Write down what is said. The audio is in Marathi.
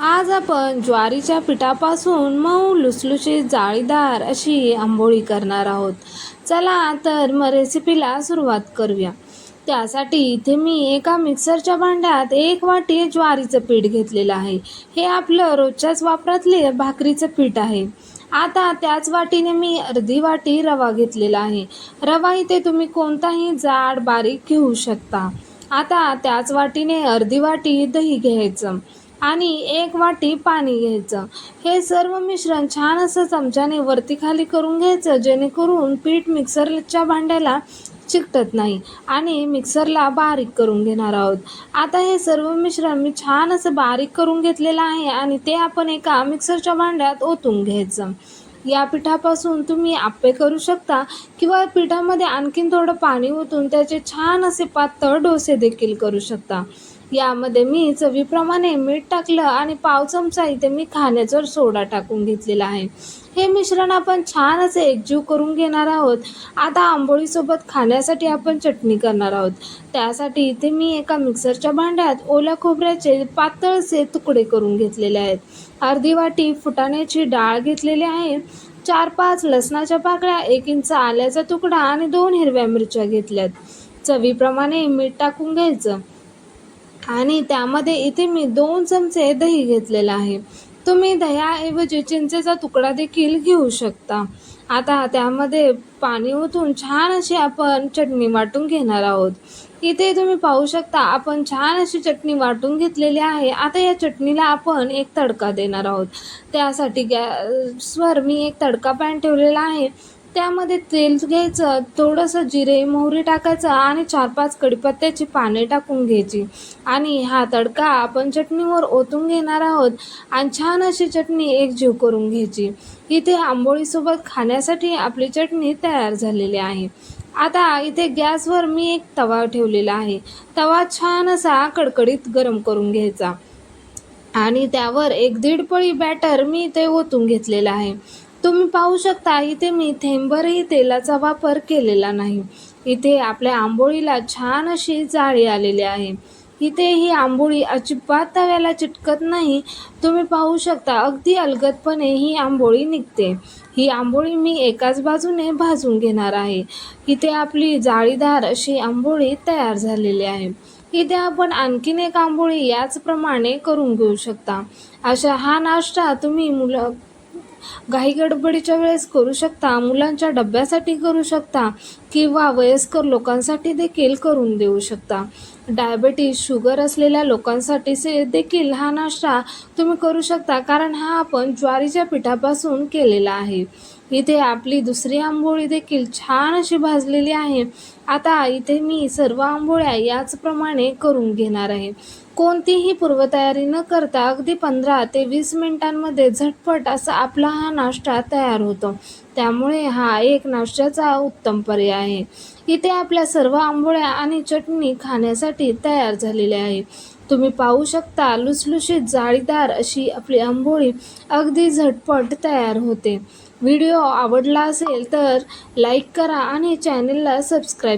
आज आपण ज्वारीच्या पिठापासून मऊ लुसलुशीत जाळीदार अशी आंबोळी करणार आहोत. चला तर मग रेसिपीला सुरुवात करूया. त्यासाठी इथे मी एका मिक्सरच्या भांड्यात एक वाटी ज्वारीचं पीठ घेतलेलं आहे. हे आपलं रोजच्याच वापरातले भाकरीचं पीठ आहे. आता त्याच वाटीने मी अर्धी वाटी रवा घेतलेला आहे. रवा इथे तुम्ही कोणताही जाड बारीक घेऊ शकता. आता त्याच वाटीने अर्धी वाटी दही घ्यायचं. आणि एक वाटी पाणी घ्यायचं. हे सर्व मिश्रण छान असं चमच्याने वरती खाली करून घ्यायचं जेणेकरून पीठ मिक्सरच्या भांड्याला चिकटत नाही आणि मिक्सरला बारीक करून घेणार आहोत. आता हे सर्व मिश्रण मी छान असं बारीक करून घेतलेलं आहे आणि ते आपण एका मिक्सरच्या भांड्यात ओतून घ्यायचं. या पिठापासून तुम्ही आप्पे करू शकता किंवा पिठामध्ये आणखीन थोडं पाणी ओतून त्याचे छान असे पातळ डोसे देखील करू शकता. यामध्ये मी चवीप्रमाणे मीठ टाकलं आणि पाव चमचा इथे मी खाण्याचा सोडा टाकून घेतलेला आहे. हे मिश्रण आपण छान असे एकजीव करून घेणार आहोत. आता आंबोळीसोबत खाण्यासाठी आपण चटणी करणार आहोत. त्यासाठी इथे मी एका मिक्सरच्या भांड्यात ओल्या खोबऱ्याचे पातळसे तुकडे करून घेतलेले आहेत. अर्धी वाटी फुटाण्याची डाळ घेतलेली आहे. चार पाच लसणाच्या पाकळ्या एक इंच आल्याचा तुकडा आणि दोन हिरव्या मिरच्या घेतल्यात. चवीप्रमाणे मीठ टाकून घ्यायचं. आणि त्यामध्ये इथे मी दोन चमचे दही घेतलेलं आहे. तुम्ही दह्याऐवजी चिंचेचा तुकडा देखील घेऊ शकता. आता त्यामध्ये पाणी ओतून छान अशी आपण चटणी वाटून घेणार आहोत. इथे तुम्ही पाहू शकता आपण छान अशी चटणी वाटून घेतलेली आहे. आता या चटणीला आपण एक तडका देणार आहोत. त्यासाठी गॅसवर मी एक तडका पॅन ठेवलेला आहे. त्यामध्ये तेल घ्यायचं थोडंसं जिरे मोहरी टाकायचं आणि चार पाच कडीपत्त्याची पाने टाकून घ्यायची. आणि हा तडका आपण चटणीवर ओतून घेणार आहोत आणि छान अशी चटणी एकजीव करून घ्यायची. इथे आंबोळीसोबत खाण्यासाठी आपली चटणी तयार झालेली आहे. आता इथे गॅसवर मी एक तवा ठेवलेला आहे. तवा छान असा कडकडीत गरम करून घ्यायचा. आणि त्यावर एक दीड पळी बॅटर मी इथे ओतून घेतलेलं आहे. तुम्ही पाहू शकता इथे मी थेंबरही तेलाचा वापर केलेला नाही. इथे आपल्या आंबोळीला छान अशी जाळी आलेली आहे. इथे ही आंबोळी अजिबात तव्याला चिटकत नाही. तुम्ही पाहू शकता अगदी अलगदपणे ही आंबोळी निघते. ही आंबोळी मी एकाच बाजूने भाजून घेणार आहे. इथे आपली जाळीदार अशी आंबोळी तयार झालेली आहे. इथे आपण आणखीन एक आंबोळी याचप्रमाणे करून घेऊ शकता. अशा हा नाश्ता तुम्ही मुलं घाई गडबडीच्या वेळेस करू शकता मुलांच्या डब्यासाठी करू शकता किंवा वयस्कर लोकांसाठी देखील करून देऊ शकता. डायबेटीस शुगर असलेल्या लोकांसाठी से देखील हा नाश्ता तुम्ही करू शकता कारण हा आपण ज्वारीच्या पिठापासून केलेला आहे. इथे आपली दुसरी आंबोळी देखील छान अशी भाजलेली आहे. आता इथे मी सर्व आंबोळ्या याचप्रमाणे करून घेणार आहे. कोणतीही पूर्वतयारी न करता अगदी पंधरा ते वीस मिनिटांमध्ये झटपट असा आपला हा नाश्ता तयार होतो. त्यामुळे हा एक नाश्त्याचा उत्तम पर्याय आहे. इथे आपल्या सर्व आंबोळ्या आणि चटणी खाण्यासाठी तयार झालेल्या आहे. तुम्ही पाहू शकता लुसलुशीत जाळीदार अशी आपली आंबोळी अगदी झटपट तयार होते. व्हिडिओ आवडला असेल तर लाईक करा आणि चॅनलला सबस्क्राईब